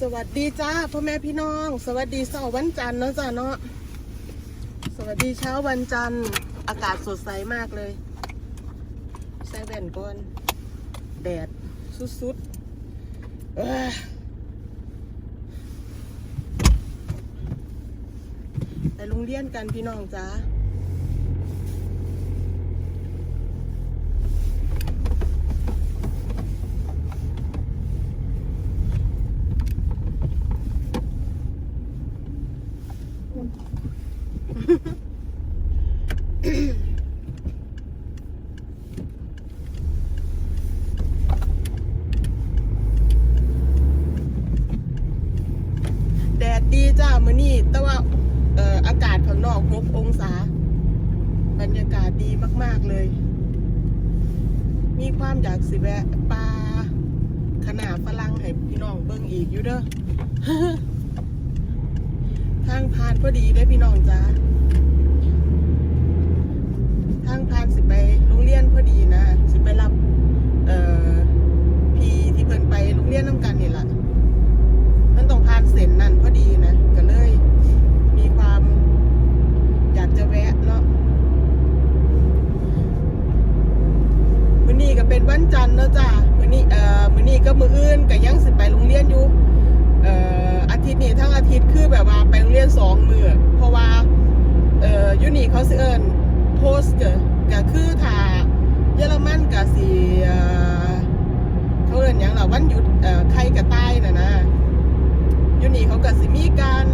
สวัสดีจ้าพ่อแม่พี่น้อง สวัสดีเสาร์วันจันทร์เนาะจ้าเนาะสวัสดีเช้าวันจันทร์ อากาศสดใสมากเลยใส่แว่นก่อนแดดสุดๆเอ้อไปโรงเรียนกันพี่น้องจ้า แดีจ้ามื้อนี้แต่ว่าเอ่ออากาศข้างนอก6องศา บรรยากาศดีมาก ๆเลย มีความอยากสิแวะปลาขนาดฝรั่งให้พี่น้องเบิ่งอีกอยู่เด้อทางผ่านพอดีได้พี่น้องจ้าทางผ่านสิไปโรงเรียนพอดีนะ สิไปรับ เอ่อพี่ที่เพิ่นไปโรงเรียนน้ำกันนี่แหละ นั้นนั่นพอดีนะ ก็เลยมีความอยากจะแวะเนาะมื้อนี้ก็เป็นวันจันทร์เนาะจ้ามื้อนี้เอ่อมื้อนี้ก็มื้ออื่นก็ยังสิไปโรงเรียนอยู่เอ่ออาทิตย์นี้ทั้งอาทิตย์คือแบบว่าไปโรงเรียนสองมือเพราะว่าเอ่อยูนี่เขาสิเอิ้นโพสก็ก็คือถ้าเยอรมันก็สิเอ่อเขาเอิ้นหยังล่ะวันหยุดเอ่อใครก็ตายน่ะนะ ยูนี่เขา ก็สิมีการ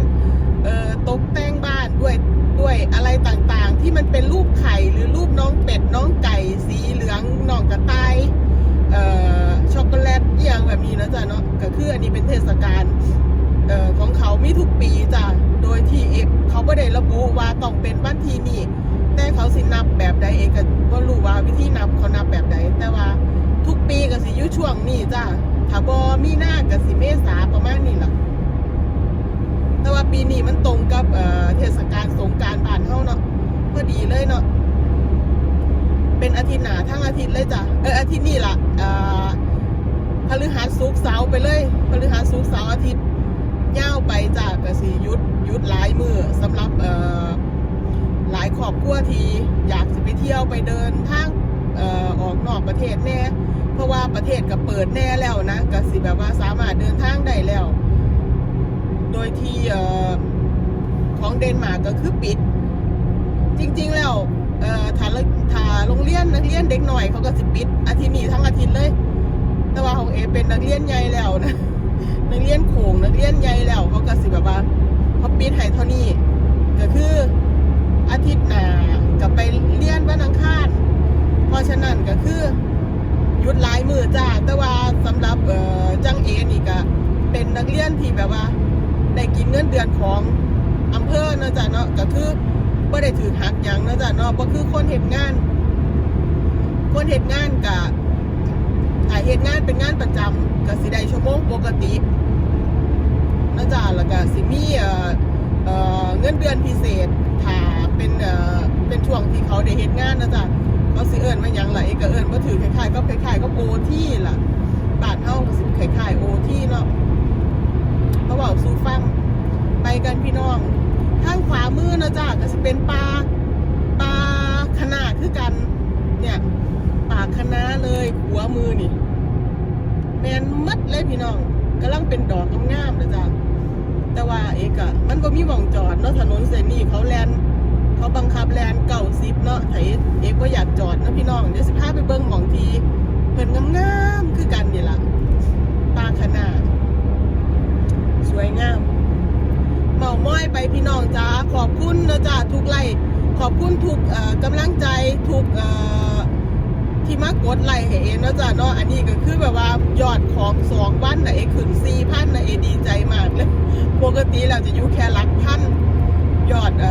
ตกแต่งบ้านด้วยด้วยอะไรต่างๆ ที่มันเป็นรูปไข่หรือรูปน้องเป็ดน้องไก่ สีเหลืองน้องกระต่ายช็อกโกแลตอย่างแบบนี้นะจ๊ะเนาะก็คืออันนี้เป็นเทศกาลออของเขามีทุกปีจ้ะโดยที่เอกเขาไม่ได้ระบุว่าต้องเป็นวันที่นี่แต่เขาสินับแบบใดเอกก็รู้ว่าวิธีนับเขานับแบบใดแต่ว่าทุกปีก็สิยู่ช่วงนี้จ้ะถ้าบ่มีหน้าก็สิเมษาประมาณนี้ล่ะ แต่ว่าปีนี้มันตรงกับเทศกาลสงการบ้านเฮาเนาะพอดีเลยเนาะเป็นอาทิตย์หนาทั้งอาทิตย์เลยจ้ะเอออาทิตย์นี้ล่ะพฤหัสศุกเสาร์ไปเลยพฤหัสศุกเสาร์อาทิตย์ยาวไปจ้ะก็สิหยุดยุดหลายมือสำหรับเหลายครอบครัวทีอยากจะไปเที่ยวไปเดินทางออกนอกประเทศแน่ เพราะว่าประเทศก็เปิดแน่แล้วนะก็สิแบบว่าสามารถเดินทางได้แล้ว ดยที่ของเดนมาร์กก็คือปิด จริง ๆ แล้วเอ่อถ้าเราถ้าโรงเรียนนักเรียนเด็กหน่อยเขาก็สิปิด อาทิตย์นี้ทั้งอาทิตย์เลย แต่ว่าของเอเป็นนักเรียนใหญ่แล้วนะนักเรียนโขงนักเรียนใหญ่แล้วเขาก็สิแบบว่าเขาปิดให้เท่านี้ก็คืออาทิตย์หน้ากับไปเรียนวันอังคารเพราะฉะนั้นก็คือหยุดหลายมือจ้าแต่ว่าสำหรับจังเอนี่ก็เป็นนักเรียนที่แบบว่า ได้กินเงินเดือนของอำเภอนะจ๊ะเนาะก็คือบ่ได้ถือหักหยังนะจ๊ะเนาะบ่คือคนเฮ็ดงาน คนเฮ็ดงานก็ถ้าเฮ็ดงานเป็นงานประจำก็สิได้ชั่วโมงปกตินะจ๊ะแล้วก็สิมีเอ่อเอ่อเงินเดือนพิเศษถ้าเป็นเอ่อเป็นช่วงที่เขาได้เฮ็ดงานนะจ๊ะเขาสิเอิ้นว่าหยังล่ะเอกก็เอิ้นบ่ถือคล้ายๆก็คล้ายๆก็โอที่ล่ะบ้านเฮาก็สิคล้ายๆโอที่เนาะ บอกซูฟังไปกันพี่น้องข้างขวามือนะจ๊ะก็จะเป็นปลาปลาขนาดคือกัน เนี่ยปลาคณะเลยหัวมือนี่แมนมัดเลยพี่น้องกำลังเป็นดอกงามๆนะจ๊ะแต่ว่าเอกอะมันก็มีหว่องจอดเนาะถนนเส้นนี้เขาแลนเขาบังคับแลนเก่าซิปเนาะไถเอกก็อยากจอดนะพี่น้องเดี๋ยวสิพาไปเบิ้งหม่องทีเพิ่นงามๆคือกันนี่ล่ะปลาขนาด สวยงามเมาม้อยไปพี่น้องจ้าขอบคุณนะจ้าทุกไลค์ขอบคุณทุกกำลังใจทุกที่มากดไลค์ให้เองนะจ้าเนาะอันนี้ก็คือแบบว่ายอดของสองวันนะเอขึ้นสี่พันนะเอดีใจมากเลยปกติเราจะอยู่แค่หลักพันยอดอ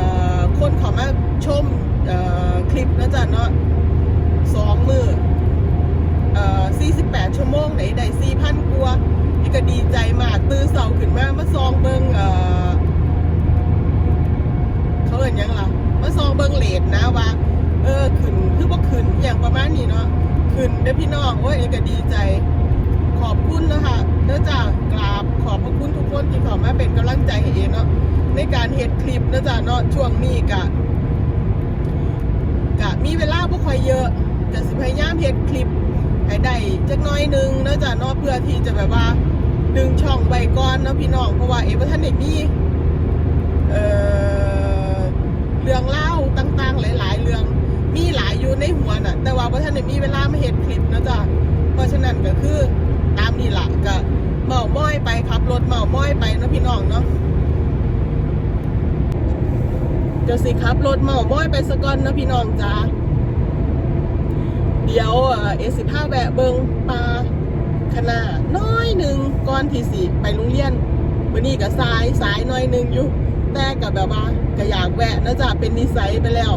คนเขามาชมคลิปนะจ้าเนาะสองมือเอ่อ48 ชั่วโมงไหนได้4,000กว่าี่ก็ดีใจมาก ตื่นเสาขึ้นมามาซองเบิงเออเขาเอ่นยังล่ะมาซองเบิงเลดนะว่า เออขึ้นคือว่าขึ้นอย่างประมาณนี้เนาะขึ้นเด้พี่น้องโอ้ยเอกก็ดีใจ ขอบคุณนะคะเนื่องจากกราบขอบพระคุณทุกคนที่ขามาเป็นกำลังใจให้เองเนาะในการเฮ็ดคลิปนะจ๊ะเนาะช่วงนี้กะกะมีเวลาบ่ค่อยเยอะกะสิพยายามเฮ็ดคลิปให้ได้จักน้อยนึงนะจ๊ะเนาะเพื่อที่จะแบบว่า ดึงช่องไว้ก่อนเนาะพี่น้องเพราะว่าเอว่าท่านได้มีเอ่อเรื่องเล่าต่างๆ หลาย ๆ เรื่องมีหลายอยู่ในหัวน่ะ แต่ว่าบ่ท่านได้มีเวลามาเฮ็ดคลิปนะจ๊ะเพราะฉะนั้นก็คือตามนี่ละก็เมาม้อยไปขับรถเมาม้อยไปเนาะพี่น้องเนาะจะสิขับรถเมาม้อยไปสกอนนะพี่น้องจ้าเดี๋ยวเอ่อเอสิพาแวะเบิงปลาขนาด อนที่สิไปโรงเรียนวันนี้ก็สายสายน้อยหนึ่งอยู่แต่กับแบบว่าก็อยากแวะนะจ๊ะเป็นนิสัยไปแล้ว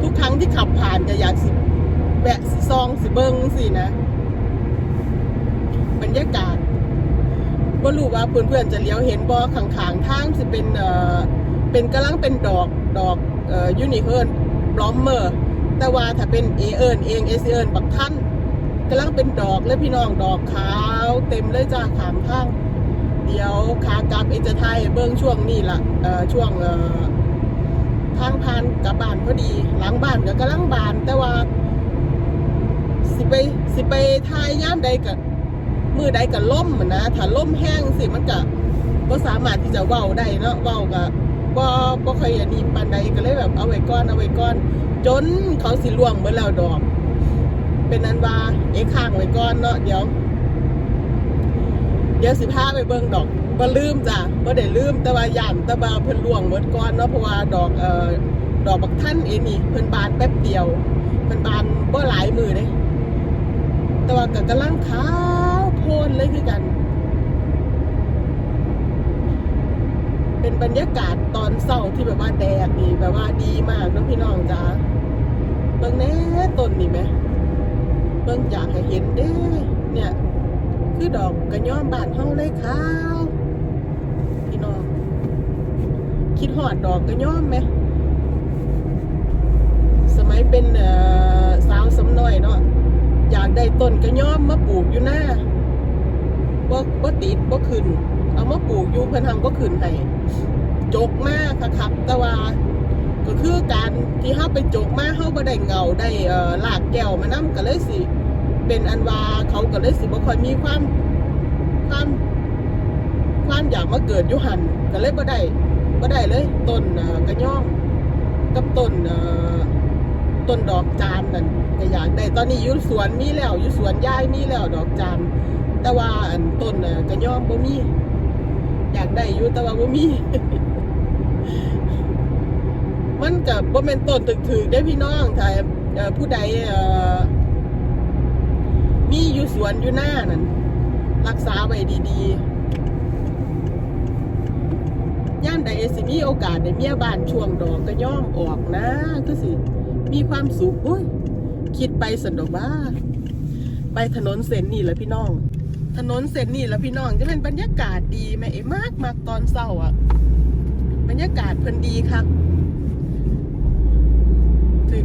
ทุกครั้งที่ขับผ่านก็อยากสิแวะสิซองสิเบิ้งสินะ บรรยากาศว่ารู้ว่าเพื่อนๆจะเลี้ยวเห็นบอข้างทางสิเป็นเอ่อเป็นกำลังเป็นดอกดอกเอ่อยูนิเฮิร์นบลอมเมอร์ แต่ว่าถ้าเป็นเอเอิญเองเอเอิญบักท่าน กำลังเป็นดอกเลยพี่น้องดอกขาว เต็มเลยจ้าขามข้าง เดี๋ยวขากลับเอจะไทยเบิ้งช่วงนี้ละเอ่อช่วงเอ่อทางผ่านกับบ้านพอดี หลังบ้านก็กำลังบาน แต่ว่า สิไปสิไปทายย่ามใดกับมือใดกับล่มอะนะถ้าล่มแห้งสิมันก็ก็สามารถที่จะเว้าได้เนาะเว้ากับบ่บ่ค่อยอันนี้ปานใดก็เลยแบบเอาไว้ก่อนเอาไว้ก่อน จนเขาสิล่วงเมื่อแล้วดอก เป็นนันว่าเอะข้างไว้ก่อนเนาะเดี๋ยว เดี๋ยวสิพาไปเบิ่งดอกบ่ลืมจ้ะบ่ได้ลืมแต่ว่าย่านแต่ว่าเพิ่นล่วงหมดก่อนเนาะเพราะว่าดอกเอ่อดอกบักท่านเองนี่เพิ่นบานแป๊บเดียวเพิ่นบานบ่หลายมือเด้แต่ว่าก็กำลังขาวโพลนเลยคือกัน เป็นบรรยากาศตอนเช้าที่แบบว่าแดดนี่แบบว่าดีมากเนาะพี่น้องจ้าเบิ่งแน่ต้นนี่ไหม เบิ่งอยากให้เห็นเด้ เนี่ย คือดอกกระย้อมบานเฮาเลยขาวพี่น้องคิดหอดดอกกระย้อมไหม สมัยเป็นสาวสำน้อยเนาะอยากได้ต้นกระย้อมมาปลูกอยู่หน้าบ่บ่ติดบ่ขึ้น เอามาปลูกอยู่เพิ่นทำบ่ขึ้นให้จกมากคักๆแต่ว่า ก็คือการที่เฮาไปจกมาเฮาบ่ได้เงาได้เอ่อลากแก้วมานํก็เลยสิ เป็นอันว่าเขาก็เลยสิบ่ค่อยมีความความความอยากมาเกิดอยู่หันก็เลยบ่ได้บ่ได้เลยต้นกระย่อมกับต้นต้นดอกจานนั่นก็อยากได้ตอนนี้อยู่สวนมีแล้วอยู่สวนยายมีแล้วดอกจานแต่ว่าอันต้นกระย่อมบ่มีอยากได้อยู่แต่ว่าบ่มี มันกับบ่แม่นต้นถึกๆได้พี่น้องถ้าผู้ใดมีอยู่สวนอยู่หน้านั่นรักษาไว้ดีๆย่านใดสิมีโอกาสได้เมียบ้านช่วงดอกก็ย่อมออกนะก็สิ มีความสุขอุ้ยคิดไปสันดอกบ้า ไปถนนเส้นนี่แหละพี่น้อง ถนนเส้นนี่แหละพี่น้องจะเป็นบรรยากาศดีไหมเอ๋มากมากตอนเศร้าอะ บรรยากาศเพิ่นดีครับ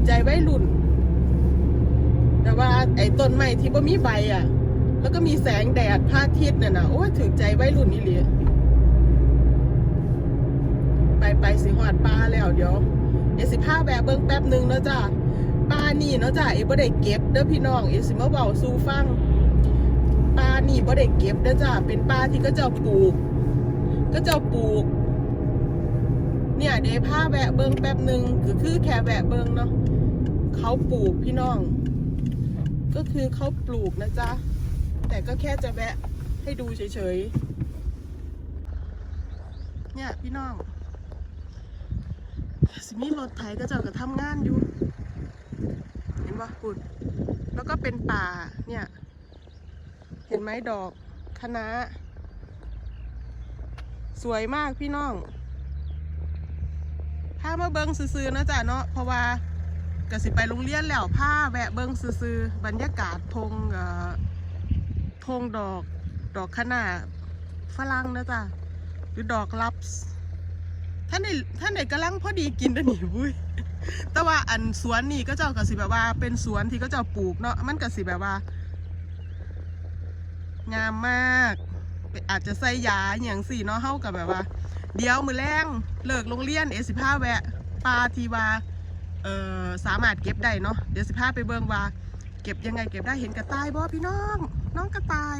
ใจไว้รุ่น แต่ว่าไอ้ต้นไม้ที่บ่มีใบอะ แล้วก็มีแสงแดดพระอาทิตย์น่ะนะโอ้ถือใจไว้รุ่นนี่เลยไปไปสิหอดปลาแล้วเดี๋ยวเดี๋ยวสิพาแวะเบิ่งแป๊บหนึงเนาะจ้าปลานี่เนาะจ้าเอ๋บ่ได้เก็บเด้อพี่น้องเอสิมาเบาสู่ฟังปลานี่บ่ได้เก็บเด้อจ้าเป็นปลาที่ก็เจ้าปลูก ก็เจ้าปลูก เนี่ยเดี๋ยวพาแวะเบิ้งแป๊บหนึ่งคือคือแค่แวะเบิ้งเนาะ เขาปลูกพี่น้อง ก็คือเขาปลูกนะจ๊ะ แต่ก็แค่จะแวะให้ดูเฉยๆ เนี่ยพี่น้อง สิมีรถไถก็จ้าก็ทำงานอยู่ เห็นปะคุณแล้วก็เป็นป่าเนี่ย เห็นไหมดอกคณะสวยมากพี่น้องพามาเบิงซื่อๆนะจ้ะเนาะเพราะว่า กสิไปโรงเรียนแล้วพาแวะเบิงซื่อๆบรรยากาศทงเอ่อทงดอกดอกคะน้าฝรั่งนะจ้ะหรือดอกลับท่านในท่านในกำลังพอดีกินเด้อนี่บุ้ยแต่ว่าอันสวนนี่ก็เจ้าก็สิแบบว่า เป็นสวนที่ก็เจ้าปลูกเนาะมันก็สิแบบว่า งามมากอาจจะใส่ยาอย่างสี่เนาะเฮากับแบบว่า เดี๋ยวมือแรงเลิกโรงเรียนเอสิพาแวะปลาทีวา เอ่อสามารถเก็บได้เนาะเดี๋ยวสิพาไปเบิ่งว่า เก็บยังไงเก็บได้เห็นกระต่ายบ่พี่น้อง น้องกระต่าย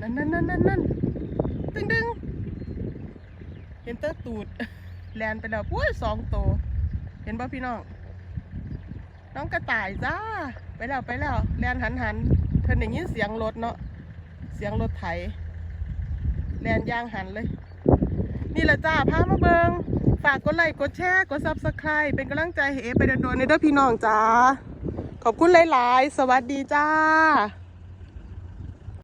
นั่นนั่นนั่นนั่นนั่นดึงดึงเห็นเตอร์ตูดแลนไปแล้วปุ้ยสองตัวเห็นบ่พี่น้อง น้องกระต่ายจ้าไปแล้วไปแล้วแลนหันหันเธอได้ยินเสียงรถเนาะเสียงรถไถแลนย่างหันเลย นี่แหละจ้าพามาเบิง ฝากกดไลค์กดแชร์กดซับสไคร b ์เป็นกำลังใจให้เอไปโดนๆในเด้อพี่น้องจ้า ขอบคุณหลาย ๆ สวัสดีจ้า